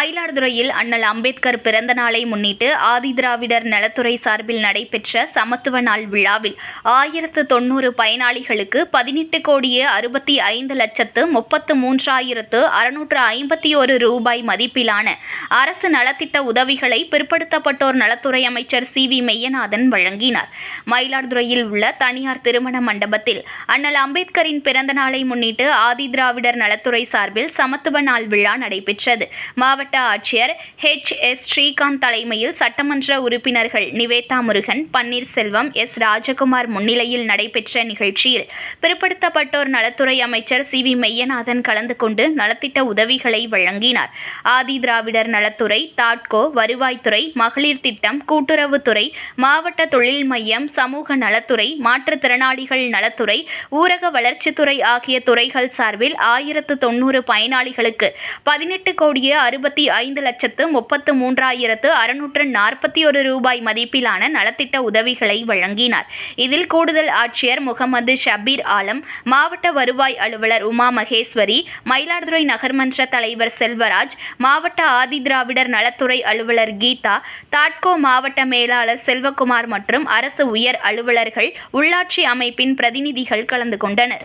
மயிலாடுதுறையில் அண்ணல் அம்பேத்கர் பிறந்த நாளை முன்னிட்டு ஆதிதிராவிடர் நலத்துறை சார்பில் நடைபெற்ற சமத்துவ நாள் விழாவில் ஆயிரத்து தொண்ணூறு பயனாளிகளுக்கு பதினெட்டு கோடியே அறுபத்தி ஐந்து லட்சத்து முப்பத்து மூன்றாயிரத்து அறுநூற்று ஐம்பத்தி ஒரு ரூபாய் மதிப்பிலான அரசு நலத்திட்ட உதவிகளை பிற்படுத்தப்பட்டோர் நலத்துறை அமைச்சர் சி வி மெய்யநாதன் வழங்கினார். மயிலாடுதுறையில் உள்ள தனியார் திருமண மண்டபத்தில் அண்ணல் அம்பேத்கரின் பிறந்த நாளை முன்னிட்டு ஆதிதிராவிடர் நலத்துறை சார்பில் சமத்துவ நாள் விழா நடைபெற்றது. மாவட்ட ஆட்சியர் ஹெச் எஸ் ஸ்ரீகாந்த் தலைமையில் சட்டமன்ற உறுப்பினர்கள் நிவேதா முருகன் பன்னீர்செல்வம் எஸ் ராஜகுமார் முன்னிலையில் நடைபெற்ற நிகழ்ச்சியில் பிற்படுத்தப்பட்டோர் நலத்துறை அமைச்சர் சி வி மெய்யநாதன் கலந்து கொண்டு நலத்திட்ட உதவிகளை வழங்கினார். ஆதி திராவிடர் நலத்துறை தாட்கோ வருவாய்த்துறை மகளிர் திட்டம் கூட்டுறவுத்துறை மாவட்ட தொழில் மையம் சமூக நலத்துறை மாற்றுத்திறனாளிகள் நலத்துறை ஊரக வளர்ச்சித்துறை ஆகிய துறைகள் சார்பில் ஆயிரத்து தொண்ணூறு பயனாளிகளுக்கு பதினெட்டு கோடியே அறுபத்தி ஐந்து லட்சத்து முப்பத்து மூன்றாயிரத்து அறுநூற்று நாற்பத்தி ஒரு ரூபாய் மதிப்பிலான நலத்திட்ட உதவிகளை வழங்கினார். இதில் கூடுதல் ஆட்சியர் முகமது ஷபீர் ஆலம் மாவட்ட வருவாய் அலுவலர் உமா மகேஸ்வரி மயிலாடுதுறை நகர்மன்ற தலைவர் செல்வராஜ் மாவட்ட ஆதிதிராவிடர் நலத்துறை அலுவலர் கீதா தாட்கோ மாவட்ட மேலாளர் செல்வகுமார் மற்றும் அரசு உயர் அலுவலர்கள் உள்ளாட்சி அமைப்பின் பிரதிநிதிகள் கலந்து கொண்டனர்.